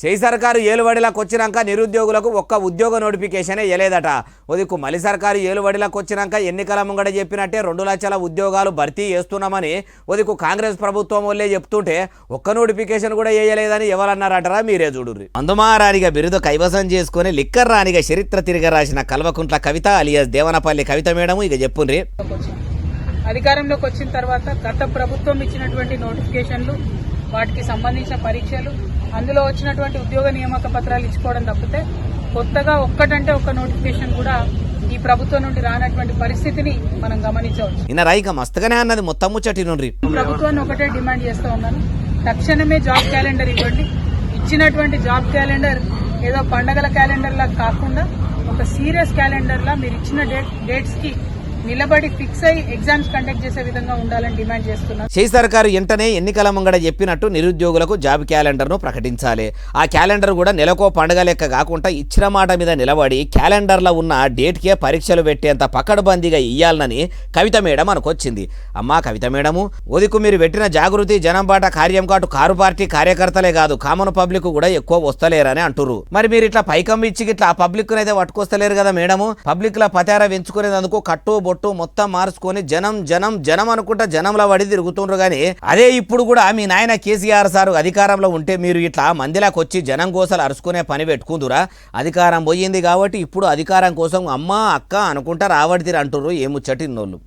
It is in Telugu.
చేయి సర్కారు ఏలుబడిలోకి వచ్చినాక నిరుద్యోగులకు ఒక్క ఉద్యోగ నోటిఫికేషనే ఇవ్వలేదట ఉదికు మలి సర్కారు ఏలుబడిలోకి వచ్చినాక ఎన్నికల ముంగడ చెప్పినట్టే రెండు లక్షల ఉద్యోగాలు భర్తీ చేస్తున్నామని ఉదికు కాంగ్రెస్ ప్రభుత్వం వాళ్ళే చెప్తుంటే ఒక్క నోటిఫికేషన్ కూడా వేయలేదని ఎవరన్నారటరా మీరే చూడుర్రి. అందుమారానిగా బిరుదు కైవసం చేసుకుని లిక్కర్ రానిగా చరిత్ర తిరిగి రాసిన కల్వకుంట్ల కవిత అలియాస్ దేవనపల్లి కవిత మేడం ఇక చెప్పుండ్రి. వచ్చింది అధికారంలోకి వచ్చిన తర్వాత గత ప్రభుత్వం ఇచ్చినటువంటి నోటిఫికేషన్లు వాటికి సంబంధించిన పరీక్షలు అందులో వచ్చినటువంటి ఉద్యోగ నియామక పత్రాలు ఇచ్చుకోవడం తప్పితే కొత్తగా ఒక్కటంటే ఒక్క నోటిఫికేషన్ కూడా ఈ ప్రభుత్వం నుండి రానటువంటి పరిస్థితిని మనం గమనించవచ్చు. నిన్న మస్తుగానే అన్నది మొత్తం ముచ్చటి నుండ్రి. ప్రభుత్వాన్ని ఒకటే డిమాండ్ చేస్తూ ఉన్నాను. తక్షణమే జాబ్ క్యాలెండర్ ఇవ్వండి. ఇచ్చినటువంటి జాబ్ క్యాలెండర్ ఏదో పండగల క్యాలెండర్ లా కాకుండా ఒక సీరియస్ క్యాలెండర్ లా మీరు ఇచ్చిన డేట్ డేట్స్కి నిలబడి ఫిక్స్ అయి ఎగ్జామ్స్ కండక్ట్ చేసే విధంగా ఉండాలని డిమాండ్ చేస్తున్నాను చేయి సర్కారు వెంటనే ఎన్నికల ముంగడ చెప్పినట్టు నిరుద్యోగులకు జాబ్ క్యాలెండర్ను ప్రకటించాలి. ఆ క్యాలెండర్ కూడా నెలకో పండుగ లెక్క కాకుండా ఇచ్చిన మాట మీద నిలబడి క్యాలెండర్లో ఉన్న డేట్కే పరీక్షలు పెట్టేంత పకడ్బందీగా ఇయ్యాలనని కవిత మేడం అనుకొచ్చింది. అమ్మా కవిత మేడము ఉదికు మీరు పెట్టిన జాగృతి జనం బాట కార్యం కాటు కారు పార్టీ కార్యకర్తలే కాదు కామన్ పబ్లిక్ కూడా ఎక్కువ వస్తలేరని అంటుర్రు. మరి మీరు ఇట్లా పైకం ఇచ్చి ఇట్లా ఆ పబ్లిక్ అయితే పట్టుకొస్తలేరు కదా మేడము? పబ్లిక్ లా పతార పెంచుకునేందుకు కట్టు బొట్టు మొత్తం మార్చుకొని జనం జనం జనం అనుకుంటా జనంలో పడి తిరుగుతుండ్రు కానీ అదే ఇప్పుడు కూడా మీ నాయన కేసీఆర్ సార్ అధికారంలో ఉంటే మీరు ఇట్లా మందిలాకి వచ్చి జనం కోసలు అరుచుకునే పని పెట్టుకుందురా? అధికారం పోయింది కాబట్టి ఇప్పుడు అధికారం కోసం అమ్మ అక్క అనుకుంటా రావడితిరు అంటుర్రు ఏ ముచ్చటిన్నోళ్ళు.